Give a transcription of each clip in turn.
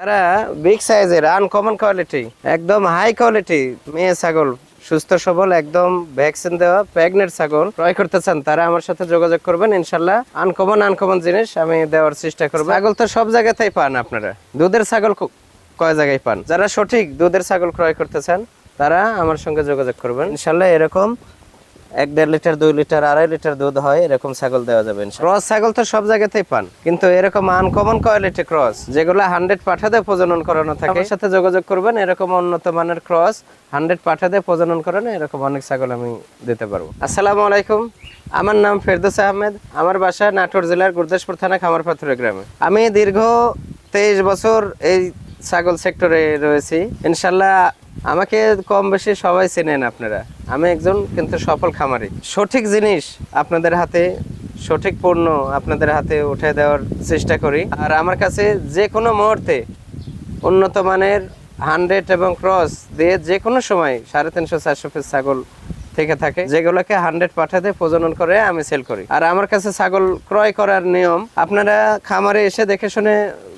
তারা বিগ সাইজের uncommon quality একদম হাই কোয়ালিটি মেয়ে ছাগল, সুস্থ, সবল, একদম ভ্যাকসিন দেওয়া প্রেগনেন্ট ছাগল। ক্রয় করতে চান তারা আমার সাথে যোগাযোগ করবেন, ইনশাল্লাহ আনকমন আনকমন জিনিস আমি দেওয়ার চেষ্টা করব। ছাগল তো সব জায়গাতেই পান আপনারা। দুধের ছাগল কয় জায়গায় পান? যারা সঠিক দুধের ছাগল ক্রয় করতে চান, তারা আমার সঙ্গে যোগাযোগ করবেন। ইনশাল্লাহ এরকম এক দেড় লিটার দুই লিটার আড়াই লিটার দুধ হয় এরকম ছাগল দেওয়া যাবে ক্রস ছাগল তো সব জায়গাতেই পান কিন্তু এরকম আনকমন কোয়ালিটি ক্রস যেগুলো হান্ড্রেড পাঠাতে প্রজনন করানো থাকে। সাথে যোগাযোগ করবেন এরকম উন্নত মানের ক্রস হান্ড্রেড পাঠাতে প্রজনন করানো এরকম অনেক ছাগল আমি দিতে পারব। আসসালামু আলাইকুম আমার নাম ফেরদৌস আহমেদ আমার বাসা নাটোর জেলার গুরদাসপুর থানা খামারপাথুরে গ্রামে। আমি দীর্ঘ তেইশ বছর এই ছাগল সেক্টরে রয়েছি। ইনশাল্লাহ আমাকে কম বেশি সবাই চেনেন আপনারা। আমি একজন কিন্তু সফল খামারি। সঠিক জিনিস আপনাদের হাতে, সঠিক পণ্য আপনাদের হাতে উঠে দেওয়ার চেষ্টা করি। আর আমার কাছে যে কোনো মুহূর্তে উন্নত মানের হান্ড্রেড এবং ক্রস দিয়ে যে কোনো সময় সাড়ে তিনশো, চারশো পিস ছাগল থেকে থাকে, যেগুলোকে হান্ড্রেড পাঠাতে প্রজনন করে আমি সেল করি। আর আমার কাছে ছাগল ক্রয় করার নিয়ম, আপনারা খামারে এসে দেখে শুনে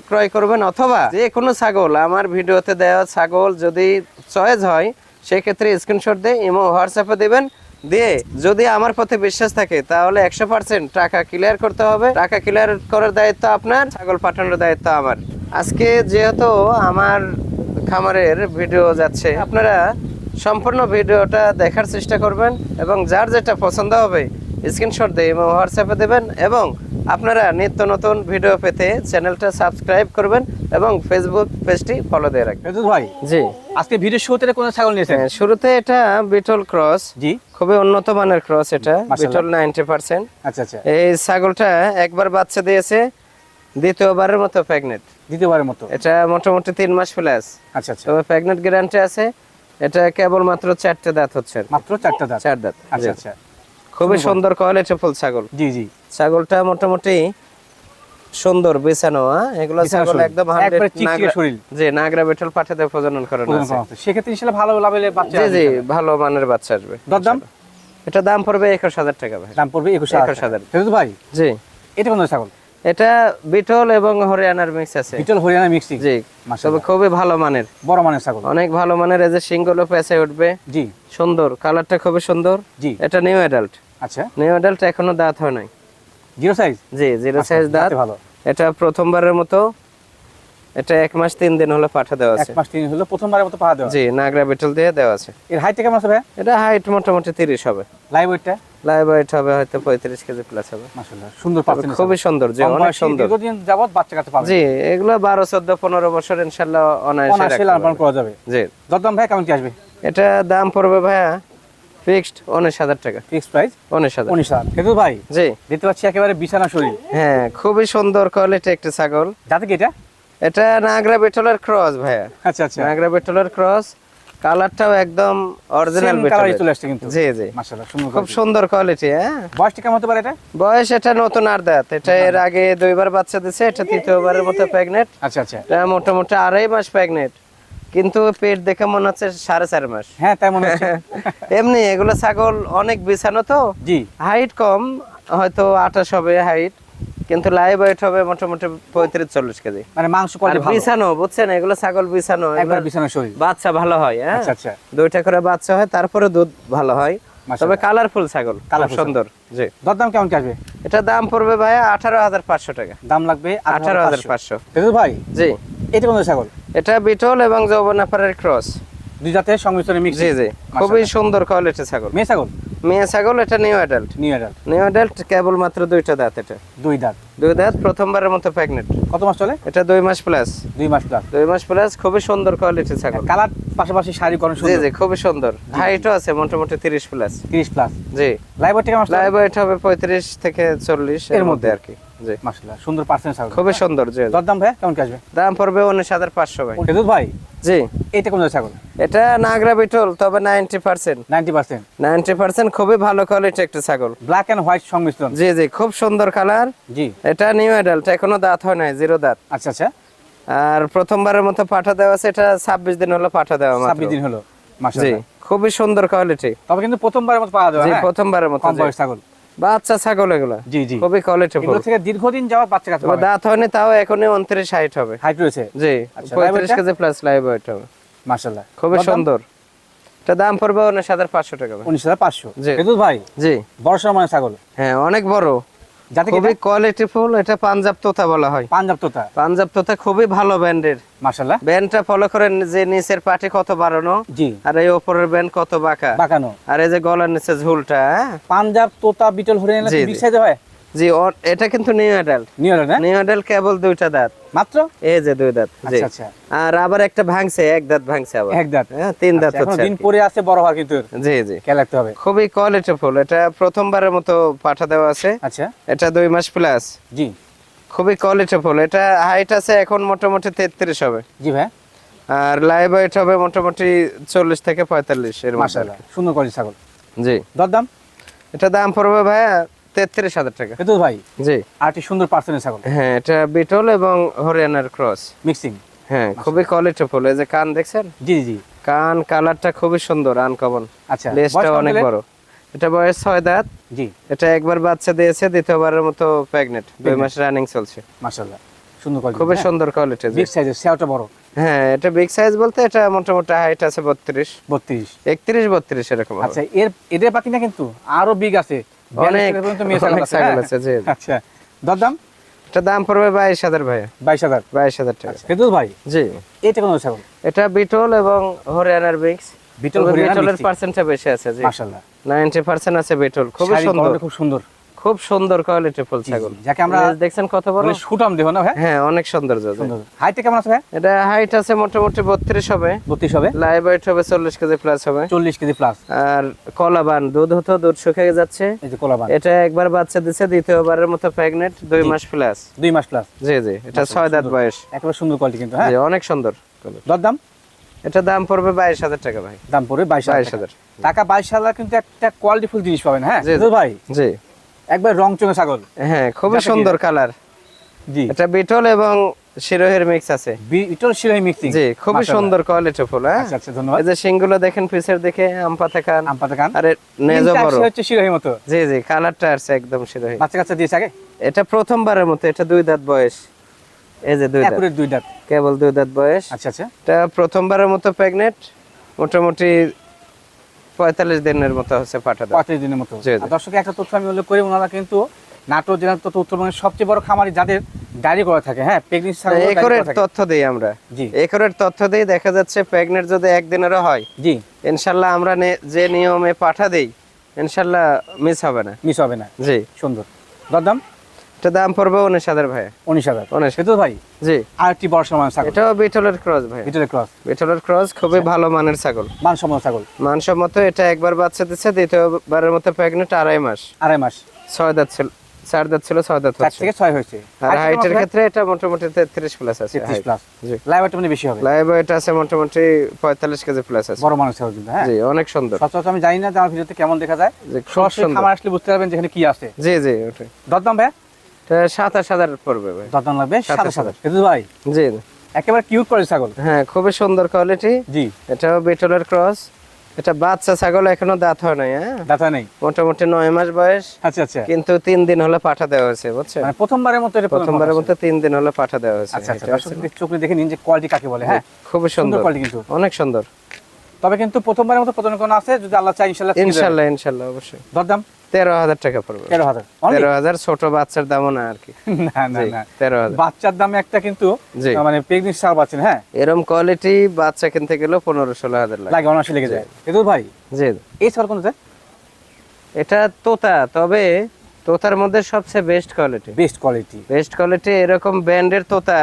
ক্রয় করবেন, অথবা যে কোনো ছাগল, আমার ভিডিওতে দেওয়া ছাগল যদি চয়েস হয়, সেক্ষেত্রে স্ক্রিনশট দিয়ে ইমো হোয়াটসঅ্যাপে দেবেন। দিয়ে যদি আমার পথে বিশ্বাস থাকে, তাহলে একশো পার্সেন্ট টাকা ক্লিয়ার করতে হবে। টাকা ক্লিয়ার করার দায়িত্ব আপনার, ছাগল পাঠানোর দায়িত্ব আমার। আজকে যেহেতু আমার খামারের ভিডিও যাচ্ছে, আপনারা সম্পূর্ণ ভিডিওটা দেখার চেষ্টা করবেন এবং যার যেটা পছন্দ হবে স্ক্রিনশট দিয়ে এবং হোয়াটসঅ্যাপে দেবেন এবং আপনারা নিত্য নতুন ভিডিও পেতে চ্যানেলটা সাবস্ক্রাইব করবেন এবং ফেসবুক পেজটি ফলো দিয়ে রাখবেন। ভাই জি। আজকে ভিডিও শুরুতে কোন ছাগল নিয়েছেন? হ্যাঁ, শুরুতে এটা বিটল ক্রস। জি। খুবই উন্নত মানের ক্রস এটা বিটল নাইনটি পার্সেন্ট। আচ্ছা আচ্ছা। এই ছাগলটা একবার বাচ্চা দিয়েছে দ্বিতীয়বারের মতো প্রেগনেন্ট দ্বিতীয়বারের মতো। এটা মোটামুটি তিন মাস প্লাস আচ্ছা আচ্ছা। তবে প্রেগনেন্ট গ্যারান্টি আছে এটা কেবল মাত্র চারটে দাঁত হচ্ছে মাত্র চারটা দাঁত। চার দাঁত আচ্ছা আচ্ছা। খুবই সুন্দর। কোয়ালিটি ফুল ছাগল। জি জি। ছাগলটা মোটামুটি সুন্দর বেছানো হ্যাঁ? এগুলো ছাগল একদম একবারে 100 চিকচিকে নাগরা শরীর। জি নাগরা বেটল পাঠাতে প্রজনন করা হচ্ছে। সেক্ষেত্রে ইনশাল্লাহ ভালো লাভের বাচ্চা জি জি ভালো মানের বাচ্চা আসবে দরদাম? এটা দাম পড়বে একুশ হাজার টাকা ভাই। দাম পড়বে একুশ একুশ হাজার। ভাই? জি। এটা কোন ছাগল? এটা বিটল এবং হরিয়ানার মিক্স আছে। বিটল হরিয়ানা মিক্সিং জি। তবে খুবই ভালো মানের। বড় মানের ছাগল। অনেক ভালো মানের এই যে সিঙ্গল পেঁচে উঠবে। জি। সুন্দর। কালারটা খুবই সুন্দর। জি। এটা নিউ অ্যাডাল্ট আচ্ছা। নিউ অ্যাডাল্ট এখনও দাঁত হয় নাই। জিরো সাইজ জি জিরো সাইজ দাঁত। ভালো। এটা প্রথমবারের মতো এটা এক মাস তিন দিন হলো পাঠা দেওয়া এক মাস তিন হলো প্রথমবারের মতো পাওয়া দেওয়া জি নাগরা বেটল দিয়ে দেওয়া আছে। এর হাইট কেমন আছে ভাই? এটা হাইট মোটামুটি তিরিশ হবে। লাইভ ওয়েটটা লাইভ ওয়েট হবে হয়তো পঁয়ত্রিশ কেজি প্লাস হবে। মাশাআল্লাহ সুন্দর পাচ্ছেন খুবই সুন্দর যে অনেক সুন্দর। দীর্ঘদিন যাবত বাচ্চা কাছে পাবেন। জি এগুলো বারো চোদ্দ পনেরো বছর ইনশাল্লাহ অনায়াসে অনায়াসে লালন করা যাবে। জি। দরদাম ভাই কেমন কি আসবে? এটা দাম পড়বে ভাইয়া ফিক্সড উনিশ হাজার টাকা। Fixed price? উনিশ হাজার। উনিশ হাজার। ফেরদৌস ভাই জি। পাচ্ছি একেবারে বিছানা শরীর। হ্যাঁ খুবই সুন্দর কোয়ালিটি একটা ছাগল। যাতে কি এটা? এটা নাগরা বেটলের ক্রস ভাইয়া। আচ্ছা আচ্ছা। নাগরা বেটলের ক্রস কালারটাও একদম অরিজিনাল colour-ই চলে আসছে কিন্তু। জি জি। মাশাআল্লাহ সুন্দর খুব সুন্দর কোয়ালিটি হ্যাঁ। বয়সটা কেমন হতে পারে এটা? বয়স এটা নতুন আর দাঁত। এটা এর আগে দুইবার বাচ্চা দিছে এটা তৃতীয়বারের মতো প্রেগনেন্ট আচ্ছা আচ্ছা। এটা মোটামুটি আড়াই মাস প্রেগনেন্ট কিন্তু পেট দেখে মনে হচ্ছে সাড়ে চার মাস। হ্যাঁ তাই মনে হচ্ছে। এমনি এগুলো ছাগল অনেক বিছানো তো। জি। হাইট কম হয়তো আঠাশ হবে হাইট কিন্তু লাইভ ওয়েট হবে মোটামুটি পঁয়ত্রিশ চল্লিশ কেজি। মানে মাংস বিছানো বুঝছেন? এগুলো ছাগল বিছানো একবার বিছানা শরীর বাচ্চা ভালো হয় হ্যাঁ? আচ্ছা আচ্ছা। দুইটা করে বাচ্চা হয় তারপরে দুধ ভালো হয়। তবে কালারফুল ছাগল Colourful সুন্দর জি। দরদাম কেমন আসবে? এটা দাম পড়বে ভাই আঠারো হাজার পাঁচশো টাকা। দাম লাগবে আঠারো হাজার পাঁচশো। ভাই? জি। এটা কোন ছাগল? এটা বিটল এবং যৌবনাপাড়ের ক্রস। দুই জাতের সংমিশ্রণে মিক্স জি জি। খুবই সুন্দর কোয়ালিটির ছাগল। মেয়ে ছাগল? মেয়ে ছাগল এটা new adult new adult new adult কেবল মাত্র দুইটা দাঁত এটা। দুই দাঁত। দুই দাঁত প্রথমবারের মতো প্রেগনেন্ট কত মাস চলে? এটা দুই মাস প্লাস দুই মাস প্লাস দুই মাস প্লাস খুবই সুন্দর কোয়ালিটি ছাগল। কালার পাশাপাশি শাড়ি জি সুন্দর। জি খুবই সুন্দর। হাইটও আছে মোটামুটি তিরিশ প্লাস তিরিশ প্লাস জি। লাইভ লাইভ ওয়েট হবে পঁয়ত্রিশ থেকে চল্লিশ এর এর মধ্যে। আর কি জি। মাশাআল্লাহ সুন্দর পার্সেন্ট ছাগল। খুবই সুন্দর জি। দরদাম ভাই কেমন কি আসবে? দাম পড়বে উনিশ হাজার পাঁচশো ভাই। জি। এটা কোন ছাগল? এটা নাগরা বিটল তবে ninety percent ninety percent ninety percent খুবই ভালো কোয়ালিটি একটা ছাগল। ব্ল্যাক এন্ড হোয়াইট সংমিশ্রণ। জি জি খুব সুন্দর কালার জি। এটা নিউ অ্যাডাল্ট এখনও দাঁত হয় নাই জিরো দাঁত। আচ্ছা আচ্ছা। আর প্রথমবারের মতো পাঠা দেওয়া আছে এটা ছাব্বিশ দিন হলো পাঠা দেওয়া ছাব্বিশ দিন হলো জি মাশাআল্লাহ খুবই সুন্দর কোয়ালিটি তবে কিন্তু প্রথমবারের মতো পাওয়া যাবে জি হ্যাঁ? প্রথমবারের মতো ছাগল। বাচ্চা ছাগল এগুলো। জি জি। খুবই কোয়ালিটি এগুলো থেকে দীর্ঘদিন যাওয়ার বাচ্চা কাছে দাঁত হয়নি তাও এখনই উনত্রিশ হাইট হবে। হাইট রয়েছে? জি আচ্ছা, পঁয়ত্রিশ live KG plus live weight হবে। মাশাআল্লাহ। খুবই সুন্দর। এটা দাম পড়বে উনিশ হাজার পাঁচশো টাকা। ভাই। উনিশ হাজার পাঁচশো। জি। এদুল ভাই জি। বড় সমানের ছাগল? হ্যাঁ অনেক বড়। যাতে খুবই কোয়ালিটি ফুল এটা পাঞ্জাব তোতা বলা হয়। পাঞ্জাব তোতা? পাঞ্জাব তোতা খুবই ভালো ব্যান্ডের। মাশাআল্লাহ। ব্যান্ডটা ফলো করেন যে নিচের পাটি কত বাড়ানো জি। আর এই উপরের ব্যান্ড কত বাঁকা। বাঁকানো। আর এই যে গলার নিচে ঝুলটা হ্যাঁ? পাঞ্জাব তোতা বিটল হরিয়ানা বিগ সাইজে হয়? জি এটা কিন্তু নিউ অ্যাডাল্ট এলেন, হ্যাঁ? নিউ অ্যাডাল্ট কেবল দুইটা দাঁত। মাত্র? এই যে দুই দাঁত আচ্ছা আচ্ছা। আর আবার একটা ভাঙছে এক দাঁত ভাঙছে আবার। এক দাঁত। হ্যাঁ তিন দাঁত আচ্ছা, হচ্ছে দিন পরে আছে বড় হওয়ার কিন্তু জি জি। হবে। খুবই কোয়ালিটি ফুল এটা প্রথমবারের মতো পাঠা দেওয়া আছে। আচ্ছা। এটা দুই মাস প্লাস জি। খুবই কোয়ালিটি ফুল এটা হাইট আছে এখন মোটামুটি তেত্রিশ হবে। জি ভাই আর লাইভ ওয়েট হবে মোটামুটি চল্লিশ থেকে পঁয়তাল্লিশ এর মধ্যে মাশাআল্লাহ। সুন্দর কোয়ালিটি ছাগল। জি। দরদাম? এটা দাম পড়বে ভাইয়া তেত্রিশ হাজার টাকা। এদুল ভাই জি। একটি সুন্দর পার্সেন্টের ছাগল। হ্যাঁ এটা বিটল এবং হরিয়ানার ক্রস। মিক্সিং। হ্যাঁ খুবই কোয়ালিটি ফুল এই যে কান দেখছেন? জি জি কান কালারটা খুবই সুন্দর আনকমন আচ্ছা লেজটা অনেক বড়। এটা বয়স ছয় দাঁত। জি। এটা একবার বাচ্চা দিয়েছে দ্বিতীয়বারের মতো প্রেগনেন্ট দুই মাস রানিং চলছে। মাশাআল্লাহ সুন্দর কোয়ালিটি খুবই সুন্দর কোয়ালিটি বিগ সাইজের সেওটা বড়। হ্যাঁ এটা বিগ সাইজ বলতে এটা মোটামুটি হাইট আছে বত্রিশ। 32 একত্রিশ বত্রিশ এরকম আচ্ছা এর এদের বাকি না কিন্তু আরও বিগ আছে। অনেক 42 পর্যন্ত মেয়ে ছাগল আছে, ছাগল? আছে জি জি। আচ্ছা দরদাম এটা দাম পড়বে বাইশ হাজার ভাইয়া। বাইশ হাজার? বাইশ হাজার টাকা। ফেদুল ভাই জি। এটা কোন ছাগল? এটা বিটল এবং হরিয়ানার মিক্স। বিটল বিটলের পার্সেন্টটা বেশি আছে জি। মাশাআল্লাহ। নাইনটি পার্সেন্ট আছে বিটল খুবই সুন্দর। খুব সুন্দর। খুব সুন্দর কোয়ালিটি ফুল ছাগল। যাকে আমরা- দেখছেন কত বড়? মানে সুটাম দেখো না ভাই? হ্যাঁ অনেক। সুন্দর হাইটে কেমন আছে ভাই? এটা হাইট আছে মোটামুটি বত্রিশ হবে। 32 হবে? লাইভ ওয়েট হবে চল্লিশ কেজি প্লাস হবে। 40 কেজি প্লাস আর কলাবান দুধ হতো দুধ শুকিয়ে যাচ্ছে। এই যে কোলাবান। এটা একবার বাচ্চা দিছে দ্বিতীয়বারের মতো প্রেগনেন্ট দুই মাস প্লাস দুই মাস প্লাস জি জি এটা ছয় দাঁত বয়স। একেবারে সুন্দর কোয়ালিটি কিন্তু হ্যাঁ? জি অনেক সুন্দর দরদাম এটা দাম পড়বে বাইশ হাজার টাকা ভাই। দাম পড়বে বাইশ বাইশ হাজার হাজার। টাকা বাইশ হাজার কিন্তু একটা কোয়ালিটিফুল জিনিস পাবেন হ্যাঁ? জি। ভাই? জি। একবার রং চঙে ছাগল। হ্যাঁ খুবই সুন্দর কালার। জি। এটা বিটল এবং শিরোহের মিক্স আছে। বিটল শিরাই মিক্সিং জি খুবই সুন্দর কোয়ালিটি ফুল হ্যাঁ? আচ্ছা আচ্ছা ধন্যবাদ। এই যে শিংগুলো দেখেন পিছের দিকে আম পাতা খান। আম পাতা কান আরে নেজো বড়। হচ্ছে শিরাই মতো। জি জি কালারটা আছে একদম শিরোহি বাচ্চা কাচ্চা দিয়েছে আগে? এটা প্রথমবারের মতো এটা দুই দাঁত বয়স। এই যে দুই দাঁত। দুই দাঁত। কেবল দুই দাঁত বয়স। আচ্ছা আচ্ছা। এটা প্রথমবারের মতো প্রেগনেন্ট মোটামুটি পঁয়তাল্লিশ দিনের মতো হচ্ছে পাঠাতে পঁয়ত্রিশ দিনের মতো। দর্শক একটা তথ্য আমি উল্লেখ করি ওনারা কিন্তু নাটোর জেলার তথ্য উত্তরবঙ্গের সবচেয়ে বড় খামারি যাদের ডায়রি করা থাকে হ্যাঁ একরের তথ্য দিই আমরা। জি। একরের তথ্য দিই দেখা যাচ্ছে প্রেগনেন্ট যদি একদিনেরও হয় জি। ইনশাল্লাহ আমরা যে নিয়মে পাঠা দেই ইনশাল্লাহ মিস হবে না। মিস হবে না। জি। সুন্দর। দরদাম? এটা দাম পড়বে উনিশ হাজার ভাই। উনিশ হাজার। উনিশ। সেতু ভাই জি। আর একটি বড় সমান ছাগল। এটাও বিটলের ক্রস ভাই। ভিতরে ক্রস। বিটলের ক্রস খুবই ভালো মানের ছাগল। মান সম্মান ছাগল। মানসম্মত এটা একবার বাচ্চা দিচ্ছে দ্বিতীয়বারের মতো প্রেগনেন্ট আড়াই মাস। আড়াই মাস। ছয় দাঁত ছিল চার দাঁত ছিল ছয় দাঁত হচ্ছে। থেকে ছয় হয়েছে। আর হাইটের ক্ষেত্রে এটা মোটামুটি তেত্রিশ প্লাস আছে তেত্রিশ প্লাস জি। লাইভ মানে বেশি হবে। লাইভ ওয়েট আছে মোটামুটি পঁয়তাল্লিশ কেজি প্লাস আছে। বড় মানুষ কিন্তু হ্যাঁ? জি অনেক সুন্দর। সচরাচর আমি জানি না যে আমার ভিডিওতে কেমন দেখা যায়। সরাসরি খামার আসলে বুঝতে পারবেন যেখানে কি আছে। জি জি ওটাই। দরদাম ভাই এটা সাতাশ হাজার পড়বে ভাই। দরদাম লাগবে? সাতাশ সাতাশ হাজার। ভাই জি একেবারে কিউট করে ছাগল। হ্যাঁ খুবই সুন্দর কোয়ালিটি জি। এটাও বিটলের ক্রস এটা বাচ্চা ছাগল এখনও দাঁত হয় নাই হ্যাঁ? দাতা নেই? মোটামুটি নয় মাস বয়স। আচ্ছা আচ্ছা। কিন্তু তিন দিন হলে পাঠা দেওয়া হয়েছে বুঝছেন? মানে প্রথমবারের মতো এটা প্রথমবারের মতো তিন দিন হলে পাঠা দেওয়া হয়েছে। আচ্ছা আচ্ছা। চোখে দেখে নিন যে কোয়ালিটি কাকে বলে হ্যাঁ? খুবই সুন্দর কোয়ালিটি কিন্তু। অনেক সুন্দর। তবে কিন্তু প্রথমবারের মতো প্রথম কোন আছে যদি আল্লাহ দিয়ে দেবে। ইনশাল্লাহ ইনশাল্লাহ অবশ্যই। দরদাম? তেরো হাজার টাকা পড়বে। তেরো হাজার। তেরো হাজার ছোট বাচ্চার দামও না আর কি। না না না। তেরো হাজার। বাচ্চার দামে একটা কিন্তু। মানে প্রেগনেন্সি ছাড় পাচ্ছেন হ্যাঁ? এরম কোয়ালিটি বাচ্চা কিনতে গেলেও পনেরো ষোলো হাজার লাগে। অনায়াসে লেগে যায়। এদুল ভাই? জি। এই ছাড় কোনটা? এটা তোতা তবে তোতার মধ্যে সবচেয়ে best quality best quality best quality এরকম ব্র্যান্ডের তোতা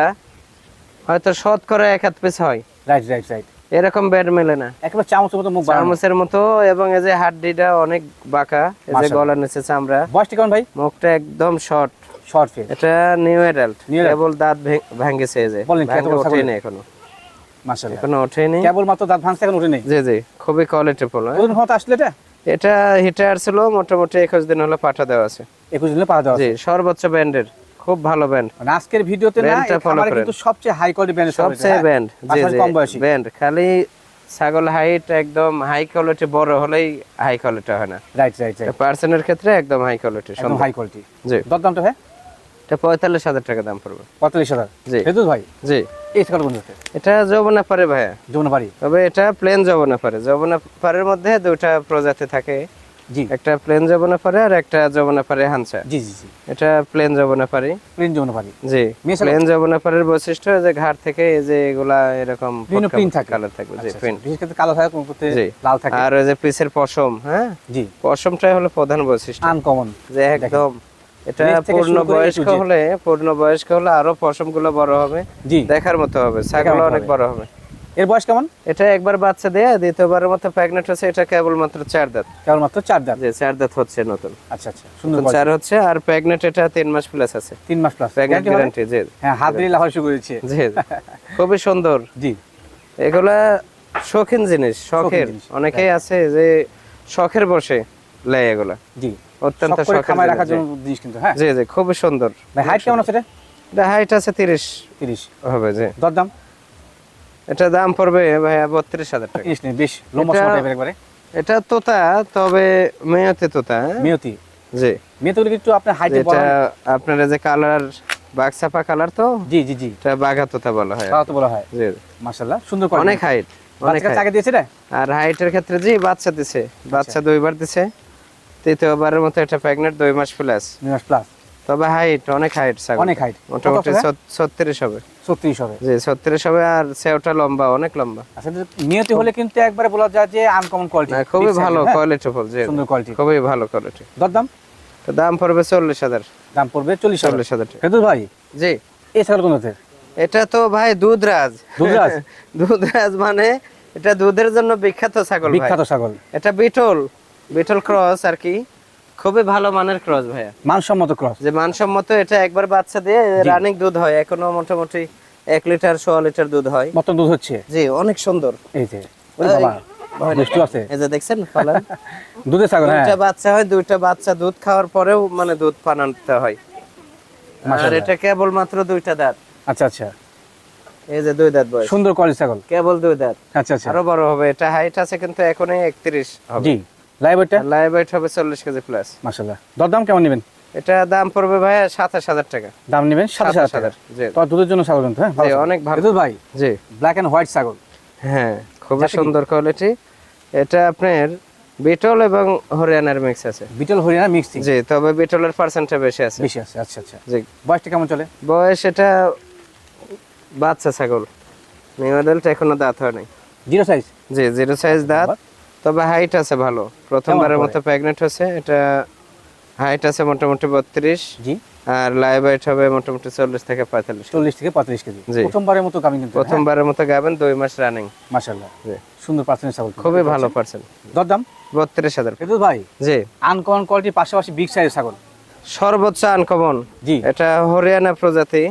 হয়তো শতকরা এক হাত পিস হয়। রাইট রাইট রাইট এরকম ব্যান্ড মেলে না। একেবারে চামচের মতো মুখ চামচের মতো এবং এই যে হাড্ডিটা অনেক বাঁকা এই যে। গলার নিচে চামড়া। বয়সটা কেমন ভাই? মুখটা একদম শর্ট। শর্ট ফেস এটা নিউ অ্যাডাল্ট। কেবল দাঁত ভেঙ- ভাঙ্গেছে এই যে। বলেন, কত বড় ছাগল? ওঠেনি এখনও। মাশাআল্লাহ। এখনও ওঠেনি। কেবল মাত্র দাঁত ভাঙছে এখন উঠে নেই জি জি। খুবই কোয়ালিটি ফুল কতদিন হতে আসলে এটা? এটা হিটার ছিল মোটামুটি একুশ দিন হলো পাঠা দেওয়া আছে। একুশ দিনে পাওয়া যাওয়া জি সর্বোচ্চ ব্যান্ডের খুব ভালো ব্যান্ড মানে আজকের ভিডিওতে না Brand টা এই follow খামারে কিন্তু সবচেয়ে হাই কোয়ালিটি ব্র্যান্ড সবচেয়ে ব্যান্ড জি জি। কম বয়সী। ব্যান্ড খালি ছাগল হাইট একদম হাই কোয়ালিটি বড় হলেই হাই কোয়ালিটি হয় না। রাইট রাইট রাইট পার্সেন্টের ক্ষেত্রে একদম হাই কোয়ালিটি একদম হাই কোয়ালিটি জি। দরদামটা ভাই? এটা পঁয়তাল্লিশ হাজার টাকা দাম পড়বে। পঁয়তাল্লিশ হাজার। জি। ফেরদৌস ভাই? জি। এই ছাগল কোন এটা যৌবনা পারে ভাইয়া। যমুনা বাড়ি তবে এটা প্লেন যৌবনা পারে যৌবনা পারের মধ্যে দুইটা প্রজাতি থাকে। জি। একটা প্লেন পারে আর একটা পারে হানসা জি জি জি। এটা প্লেন পারে প্রিন্ট যমুনা বাড়ি জি প্লেন পারের বৈশিষ্ট্য যে ঘাট থেকে এই যে এগুলা এরকম বিভিন্ন print থাকে। কালার থাকবে। জি আচ্ছা, আচ্ছা। প্রিন্ট বিশেষ করে কালো থাকে কোন করতে জি। লাল থাকে। আর ওই যে পিসের পশম হ্যাঁ? জি। পশমটাই হলো প্রধান বৈশিষ্ট্য। আনকমন যে একদম এটা পূর্ণ বয়স্ক। হলে পূর্ণ বয়স্ক হলে আরও পশমগুলো বড় হবে। দেখার মতো হবে। ছাগল অনেক বড় হবে। এর বয়স কেমন? এটা একবার বাচ্চা দেয়া দ্বিতীয়বারের মতো প্রেগনেন্ট হচ্ছে এটা কেবলমাত্র চার দাঁত। কেবলমাত্র চার দাঁত? যে চার দাঁত হচ্ছে নতুন। আচ্ছা আচ্ছা সুন্দর চার হচ্ছে আর প্রেগনেন্ট এটা তিন মাস প্লাস আছে। তিন মাস প্লাস প্রেগনেন্ট গ্যারান্টি জি। হ্যাঁ হাত দিয়ে লাফা শুরু করেছে জি খুবই সুন্দর। জি। এগুলা শৌখিন জিনিস শখের। অনেকেই আছে যে শখের বসে লেয় এগুলা। জি। অত্যন্ত শখ শখের রাখার জন্য জিনিস কিন্তু হ্যাঁ। জি জি খুবই সুন্দর। ভাই হাইট কেমন আছে এটা? হাইট আছে তিরিশ। তিরিশ। হবে জি। দরদাম? এটা দাম পড়বে ভাইয়া বত্রিশ হাজার টাকা। বেশ লম্বা টাইপের একবারে। এটা তোতা তবে মেয়তে তোতা হ্যাঁ? মেয়তি জি। মেয়তি একটু আপনার হাইটে এটা আপনার যে কালার বাগসাপা কালার তো? জি জি জি। এটা বাঘা তোতা বলা হয়। বলা হয়। জি। মাশাআল্লাহ সুন্দর quality। অনেক হাইট অনেক চাকা দিয়েছে এটা আর হাইটের ক্ষেত্রে জি বাচ্চা দিছে। বাচ্চা দুইবার দিছে। তৃতীয়বারের মতো এটা প্রেগনেন্ট দুই মাস প্লাস দুই মাস প্লাস তবে হাইট অনেক হাইট অনেক height। মোটামুটি? ছত্রিশ হবে। ছত্রিশ হবে। জি ছত্রিশ হবে আর সেওটা লম্বা অনেক লম্বা। আচ্ছা মেয়তি হলে কিন্তু একবারে বলা যায় যে আনকমন কোয়ালিটি না, খুবই ভালো কোয়ালিটি ফুল জি। সুন্দর কোয়ালিটি খুবই ভালো কোয়ালিটি দরদাম? দাম পড়বে চল্লিশ হাজার। দাম পড়বে চল্লিশ হাজার। চল্লিশ হাজার টাকা। ভাই জি। কোন এটা তো ভাই দুধরাজ। দুধরাজ? দুধরাজ মানে এটা দুধের জন্য বিখ্যাত ছাগল ভাই। বিখ্যাত ছাগল। এটা বিটল বিটল ক্রস আর কি। খুবই ভালো মানের ক্রস ভাইয়া। মানসম্মত ক্রস যে মানসম্মত এটা একবার বাচ্চা দিয়ে রানিং দুধ হয় এখনও মোটামুটি এক লিটার সোয়া লিটার দুধ হয়। মতন দুধ হচ্ছে? জি অনেক সুন্দর। এই যে ওরে দুষ্টু আছে। এই যে দেখছেন পালন? দুধের ছাগল হ্যাঁ। দুইটা বাচ্চা হয় দুইটা বাচ্চা দুধ খাওয়ার পরেও মানে দুধ পান হয়। আর এটা কেবল মাত্র দুইটা দাঁত। আচ্ছা আচ্ছা। এই যে দুই দাঁত বয়স। সুন্দর কোয়ালিটি ছাগল। কেবল দুই দাঁত। আচ্ছা আচ্ছা। আরও বড় হবে এটা হাইট আছে কিন্তু এখনই একত্রিশ হবে। জি। লাইভ এটা লাইভ ওয়েট হবে চল্লিশ কেজি প্লাস দরদাম কেমন নেবেন? এটা দাম পড়বে ভাই সাতাশ হাজার টাকা। দাম নেবেন সাতাশ হাজার হাজার টাকা জি। তো দুধের জন্য ছাগল কিন্তু হ্যাঁ? অনেক ভালো। ভাই জি। ব্ল্যাক এন্ড হোয়াইট ছাগল। হ্যাঁ খুবই সুন্দর কোয়ালিটি এটা আপনার বিটল এবং হরিয়ানার মিক্স আছে। বিটল হরিয়ানা মিক্সিং জি তবে বিটলের পার্সেন্টটা বেশি আছে। বেশি আছে আচ্ছা আচ্ছা। জি। বয়সটা কেমন চলে? বয়স এটা বাচ্চা ছাগল। নিউ অ্যাডাল্ট এখনও দাঁত হয় নাই। জিরো সাইজ জি জিরো সাইজ দাঁত। তবে হাইট আছে ভালো। প্রথমবারের? মতো প্রেগনেন্ট হচ্ছে এটা হাইট আছে মোটামুটি বত্রিশ জি। আর লাইভ হাইট হবে মোটামুটি চল্লিশ থেকে পঁয়তাল্লিশ চল্লিশ থেকে পঁয়ত্রিশ কেজি। প্রথমবারের মতো কামিং কিন্তু প্রথমবারের মতো গাবেন দুই মাস রানিং মাশাআল্লাহ। জি। সুন্দর পার্সেন্ট ছাগল কিন্তু। খুবই ভালো পার্সেন্ট দরদাম? বত্রিশ হাজার। ফেরদৌস ভাই জি। আনকমন কোয়ালিটির পাশাপাশি বিগ সাইজ ছাগল। সর্বোচ্চ আনকমন জি। এটা হরিয়ানা প্রজাতি।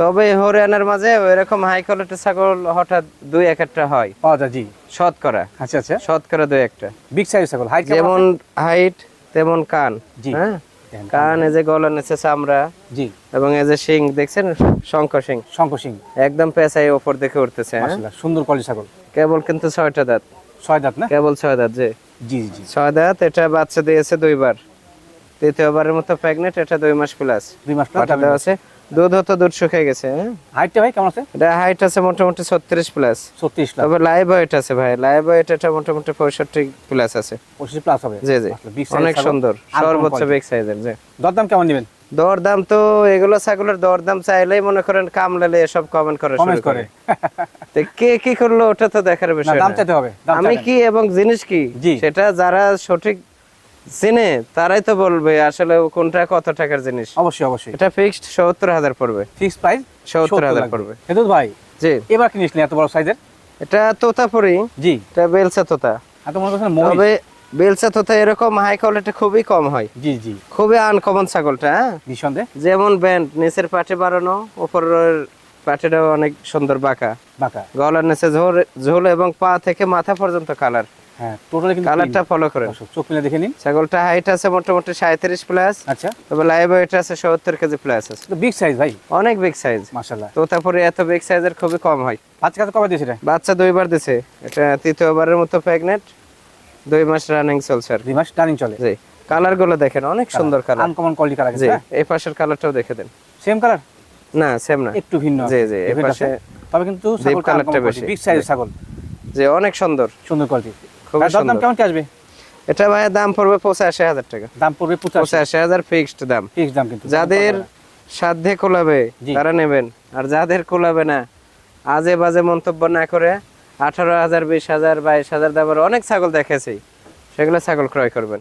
তবে হরিয়ানার মাঝে ওইরকম হাই কোয়ালিটি ছাগল হঠাৎ দুই এক একটা হয়। যায় জি। শতকরা। আচ্ছা আচ্ছা। শতকরা দুই একটা। বিগ সাইজের ছাগল হাইট যেমন হাইট তেমন কান জি। হ্যাঁ? কান এই যে গলা নিচে চামড়া জি। এবং এই যে শিং দেখছেন? শঙ্খ শিং। শঙ্খ সিং একদম পেঁচাই ওপর দেখে উঠতেছে হ্যাঁ? সুন্দর কোয়ালিটি ছাগল। কেবল কিন্তু ছয়টা দাঁত। ছয় দাঁত না? কেবল ছয় দাঁত জি। জি জি ছয় দাঁত এটা বাচ্চা দিয়েছে দুইবার। তৃতীয়বারের মতো প্রেগনেন্ট এটা দুই মাস প্লাস দুই মাস দেওয়া আছে। দুধ হতো দুধ শুকিয়ে গেছে হ্যাঁ? হাইটটা ভাই কেমন আছে? এটা হাইট আছে মোটামুটি ছত্রিশ প্লাস ছত্রিশ লাখ তবে লাইভ ওয়েট আছে ভাই। লাইভ ওয়েট এটা মোটামুটি পঁয়ষট্টি প্লাস আছে। পঁচিশ প্লাস হবে? জি জি। size অনেক সুন্দর। সর্বোচ্চ বিগ সাইজের যে দরদাম কেমন নেবেন? দরদাম তো এগুলো ছাগলের দরদাম চাইলেই মনে করেন কামলালে এসব কমেন্ট করে শুরু করে। কে কি করল ওটা তো দেখার বিষয় দাম চাইতে হবে দাম আমি কি এবং জিনিস কি? জি। সেটা যারা সঠিক চিনে তারাই তো বলবে আসলে কোনটা কত টাকার জিনিস। অবশ্যই অবশ্যই। এটা ফিক্সড সত্তর হাজার পড়বে। ফিক্স প্রাইস সত্তর হাজার পড়বে। ফেরদৌস ভাই জি। এবার কি নিয়েছিলেন এত বড় সাইজের এটা তোতাপুরি। জি। এটা বেলসা তোতা। তবে বেলসা তোতা এরকম হাই কোয়ালিটি খুবই কম হয়। জি জি। খুবই আনকমন ছাগলটা হ্যাঁ? নিঃসন্দেহে। যেমন ব্যান্ড নিচের পাটে বাড়ানো উপরের পাটেটাও অনেক সুন্দর বাঁকা। বাঁকা। গলার নিচে ঝোল ঝোল এবং পা থেকে মাথা পর্যন্ত কালার হ্যাঁ টোটালি কিন্তু কালারটা ফলো করেন। চোখ মিলে দেখে নিন। ছাগলটা হাইট আছে মোটামুটি সাঁত্রিশ প্লাস আচ্ছা। তবে লাইভ ওয়েট আছে সত্তর কেজি প্লাস আছে। তো বিগ সাইজ ভাই? অনেক বিগ সাইজ মাশাআল্লাহ। তো তারপরে এত বিগ সাইজের খুবই কম হয়। বাচ্চা কাছে কবে দিয়েছে বাচ্চা দুইবার দিছে। এটা তৃতীয়বারের মতো প্রেগনেন্ট দুই মাস রানিং চলছে দুই মাস রানিং চলে। জি। কালারগুলো দেখেন অনেক সুন্দর কালার আনকমন কোয়ালিটি কালার জি এই পাশের কালারটাও দেখে দেন। সেম কালার না সেম না। একটু ভিন্ন। জি, জি, এই পাশে তবে কিন্তু deep colour টা বেশি। বিগ সাইজের ছাগল। যে অনেক সুন্দর। সুন্দর কোয়ালিটি দাম কেমন কি আসবে? এটা ভাই দাম পড়বে পঁচাশি হাজার টাকা। দাম পড়বে পঁচাশি। হাজার ফিক্সড দাম। দাম কিন্তু। যাদের সাধ্যে কোলাবে তারা নেবেন। আর যাদের কোলাবে না আজে বাজে মন্তব্য না করে আঠারো হাজার বিশ হাজার বাইশ হাজার দামের অনেক ছাগল দেখেছি সেগুলো ছাগল ক্রয় করবেন।